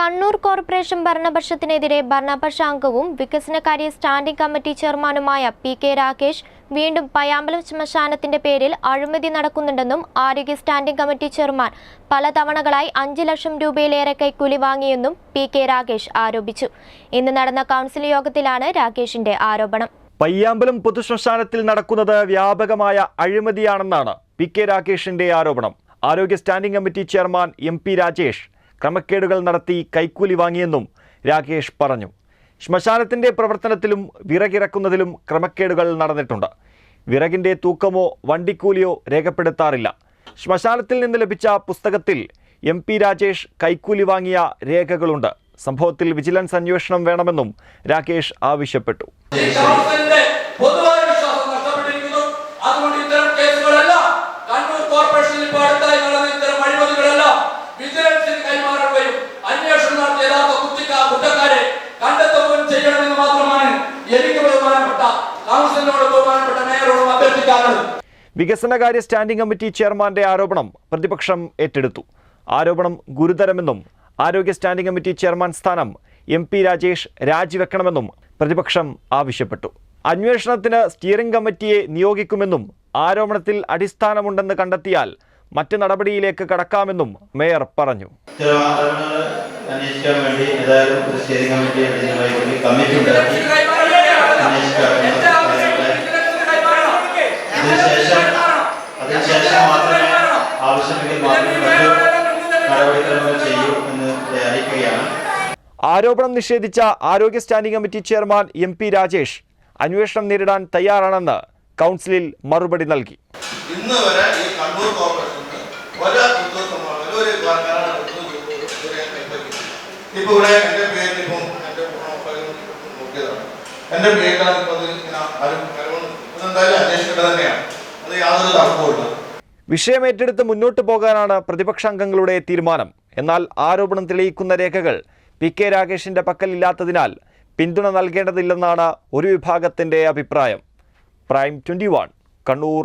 Kannur corporation ഭരണപക്ഷത്തിനെതിരെ ഭരണപക്ഷ അംഗവും വികസനകാര്യ സ്റ്റാൻഡിംഗ് കമ്മിറ്റി ചെയർമാനുമായ പി കെ രാകേഷ് വീണ്ടും പയ്യാമ്പലം ശ്മശാനത്തിന്റെ പേരിൽ അഴിമതി നടക്കുന്നുണ്ടെന്നും ആരോഗ്യ സ്റ്റാൻഡിംഗ് കമ്മിറ്റി ചെയർമാൻ പല തവണകളായി അഞ്ച് ലക്ഷം രൂപയിലേറെ കൈക്കൂലി വാങ്ങിയെന്നും പി കെ രാകേഷ് ആരോപിച്ചു. ഇന്ന് നടന്ന കൗൺസിൽ യോഗത്തിലാണ് രാകേഷിന്റെ ആരോപണം. പയ്യാമ്പലം പൊതുശ്മശാനത്തിൽ നടക്കുന്നത് വ്യാപകമായ അഴിമതിയാണെന്നാണ് പി കെ രാകേഷിന്റെ ആരോപണം. ആരോഗ്യ standing committee chairman M P Rajesh ക്രമക്കേടുകൾ നടത്തി കൈക്കൂലി വാങ്ങിയെന്നും രാകേഷ് പറഞ്ഞു. ശ്മശാനത്തിന്റെ പ്രവർത്തനത്തിലും വിറകിറക്കുന്നതിലും ക്രമക്കേടുകൾ നടന്നിട്ടുണ്ട്. വിറകിന്റെ തൂക്കമോ വണ്ടിക്കൂലിയോ രേഖപ്പെടുത്താറില്ല. ശ്മശാനത്തിൽ നിന്ന് ലഭിച്ച പുസ്തകത്തിൽ എം പി രാജേഷ് കൈക്കൂലി വാങ്ങിയ രേഖകളുണ്ട്. സംഭവത്തിൽ വിജിലൻസ് അന്വേഷണം വേണമെന്നും രാകേഷ് ആവശ്യപ്പെട്ടു. ബഹുമാനപ്പെട്ട കൗൺസിലിനോട് ബഹുമാനപ്പെട്ട മേയറോടും അഭ്യർത്ഥിക്കാനുള്ളത് വികസനകാര്യ സ്റ്റാൻഡിംഗ് കമ്മിറ്റി ചെയർമാന്റെ ആരോപണം പ്രതിപക്ഷം ഏറ്റെടുത്തു. ആരോപണം ഗുരുതരമെന്നും ആരോഗ്യ സ്റ്റാൻഡിംഗ് കമ്മിറ്റി ചെയർമാൻ സ്ഥാനം എം പി രാജേഷ് രാജിവെക്കണമെന്നും പ്രതിപക്ഷം ആവശ്യപ്പെട്ടു. അന്വേഷണത്തിന് സ്റ്റിയറിംഗ് കമ്മിറ്റിയെ നിയോഗിക്കുമെന്നും ആരോപണത്തിൽ അടിസ്ഥാനമുണ്ടെന്ന് കണ്ടെത്തിയാൽ മറ്റ് നടപടിയിലേക്ക് കടക്കാമെന്നും മേയർ പറഞ്ഞു. അന്വേഷിക്കാൻ വേണ്ടി ഏതായാലും കമ്മിറ്റി അടിയന്തരമായി കമ്മിറ്റി ഉണ്ടാക്കി. ആവശ്യമെങ്കിൽ നടപടിക്രമങ്ങൾ ചെയ്യൂ എന്ന് അറിയിക്കുകയാണ് ആരോപണം നിഷേധിച്ച ആരോഗ്യ standing committee chairman M P Rajesh അന്വേഷണം നേരിടാൻ തയ്യാറാണെന്ന് കൗൺസിലിൽ മറുപടി നൽകി. ഇന്ന് വരെ ഈ കണ്ണൂർ ഒരു ഉദ്യോഗസ്ഥന്മാർ ഇവിടെ എന്റെ പേരിൽ ഇപ്പം എന്റെ ഫയൽ നോക്കിയതാണ്. എന്റെ പേരിലാണ് ഇപ്പൊ അത് ഇങ്ങനെ ആരും ഇതെന്തായാലും അന്വേഷിക്കേണ്ടത് തന്നെയാണ്. അത് യാതൊരു തർക്കവുമില്ല. വിഷയം ഏറ്റെടുത്ത് മുന്നോട്ട് പോകാനാണ് പ്രതിപക്ഷ അംഗങ്ങളുടെ തീരുമാനം. എന്നാൽ ആരോപണം തെളിയിക്കുന്ന രേഖകൾ പി കെ രാകേഷിന്റെ പക്കലില്ലാത്തതിനാൽ പിന്തുണ നൽകേണ്ടതില്ലെന്നാണ് ഒരു വിഭാഗത്തിന്റെ അഭിപ്രായം. Prime twenty one Kannur.